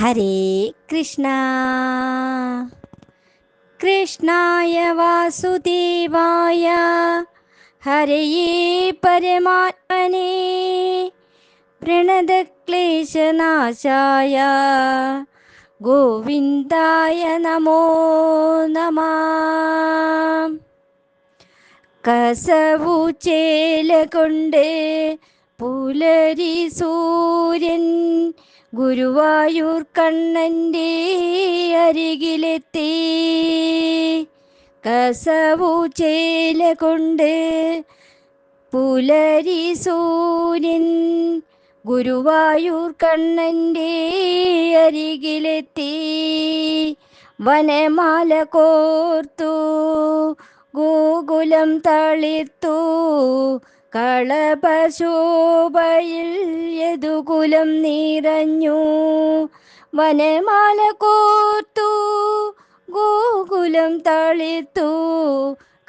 ഹരേ കൃഷ്ണ. കൃഷ്ണായ വാസുദേവായ ഹരയേ പരമാത്മനെ. പ്രണതക്ലേശനാശായ ഗോവിന്ദായ നമോ നമ. കസവു ചേല കൊണ്ട് പുലരി സൂര്യൻ ഗുരുവായൂർ കണ്ണന്റെ അരികിലെത്തി. കസവു ചേല കൊണ്ട് പുലരി സൂര്യൻ ഗുരുവായൂർ കണ്ണന്റെ അരികിലെത്തി. വനമാല കോർത്തു ഗോകുലം തളിർത്തു കളപശോഭയിൽ യദുകുലം നിറഞ്ഞു. വനമാല കോർത്തു ഗോകുലം തളിത്തു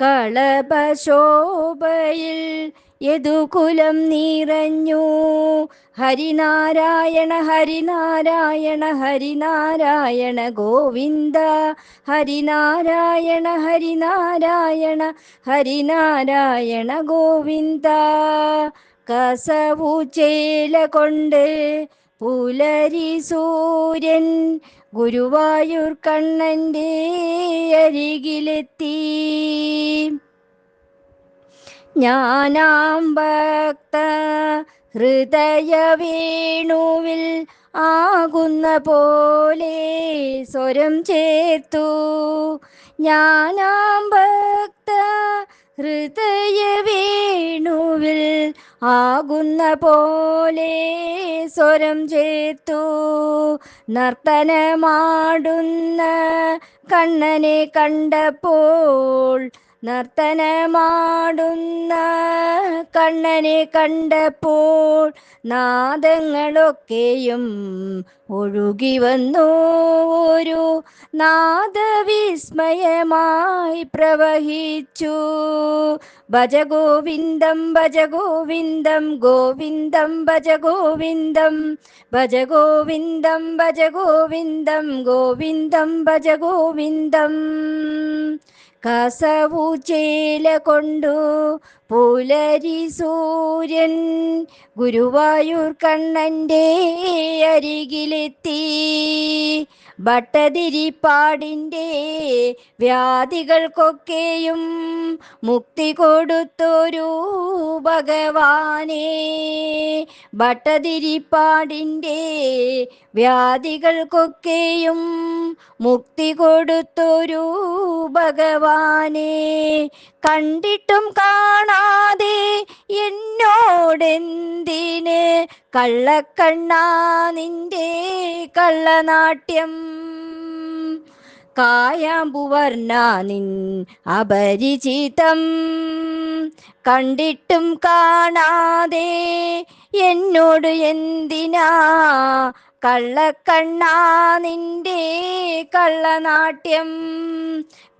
കളപശോഭയിൽ യദുകുലം നിറഞ്ഞു? ഹരിനാരായണ ഹരിനാരായണ ഹരിനാരായണ ഗോവിന്ദ. ഹരിനാരായണ ഹരിനാരായണ ഹരിനാരായണ ഗോവിന്ദ. കസവു ചേല കൊണ്ട് പുലരി സൂര്യൻ ഗുരുവായൂർ കണ്ണന്റെ അരികിലെത്തി. ഞാനാം ഭക്ത ഹൃദയ വേണുവിൽ ആകുന്ന പോലെ സ്വരം ചേർത്തു. ഞാനാം ഭക്ത ഹൃദയ വേണുവിൽ ആകുന്ന പോലെ സ്വരം ചേർത്തു. നർത്തനമാടുന്ന കണ്ണനെ കണ്ടപ്പോൾ നർത്തനമാടുന്ന കണ്ണനെ കണ്ടപ്പോൾ നാദങ്ങളൊക്കെയും ഒഴുകി വന്നു. ഒരു നാദവിസ്മയമായി പ്രവഹിച്ചു. ഭജഗോവിന്ദം ഭജഗോവിന്ദം ഗോവിന്ദം ഭജഗോവിന്ദം ഭജഗോവിന്ദം ഭജഗോവിന്ദം ഗോവിന്ദം ഭജഗോവിന്ദം. കസവു ചേല കൊണ്ടു പുലരി സൂര്യൻ ഗുരുവായൂർ കണ്ണന്റെ അരികിലെത്തി. ഭട്ടതിരിപ്പാടിന്റെ വ്യാധികൾക്കൊക്കെയും മുക്തി കൊടുത്തൊരു ഭഗവാനെ. ഭട്ടതിരിപ്പാടിന്റെ വ്യാധികൾക്കൊക്കെയും മുക്തി കൊടുത്തൊരു ഭഗവാനെ. കണ്ടിട്ടും കാണാതെ എന്നോടെന്തിന്? കള്ളക്കണ്ണാ നിന്റെ കള്ളനാട്യം. കായാമ്പുവർണ നിൻ അപരിചിതം. കണ്ടിട്ടും കാണാതെ എന്നോട് എന്തിനാ കള്ളക്കണ്ണാ നിന്റെ കള്ളനാട്യം.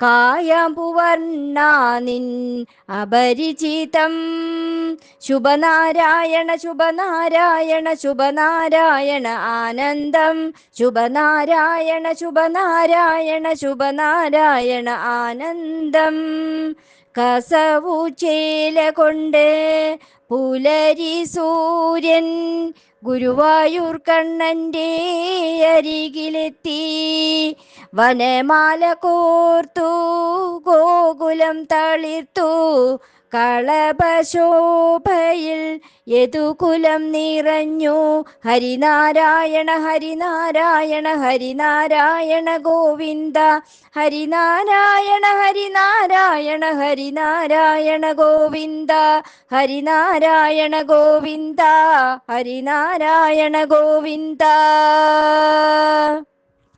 കായാമ്പുവർണ നിൻ അപരിചിതം. ശുഭനാരായണ ശുഭനാരായണ ശുഭനാരായണ ആനന്ദം. ശുഭനാരായണ ശുഭനാരായണ ശുഭനാരായണ ആനന്ദം. കസവു ചേല കൊണ്ട് പുലരി സൂര്യൻ ഗുരുവായൂർ കണ്ണന്റെ അരികിലെത്തി. വനമാല കോർത്തു ഗോകുലം തളിർത്തു കളപശോഭയിൽ യദുകുലം നിറഞ്ഞു. ഹരിനാരായണ ഹരിനാരായണ ഹരിനാരായണ ഗോവിന്ദ. ഹരിനാരായണ ഹരിനാരായണ ഹരിനാരായണ ഗോവിന്ദ. ഹരിനാരായണ ഗോവിന്ദ ഹരിനാരായണ ഗോവിന്ദ.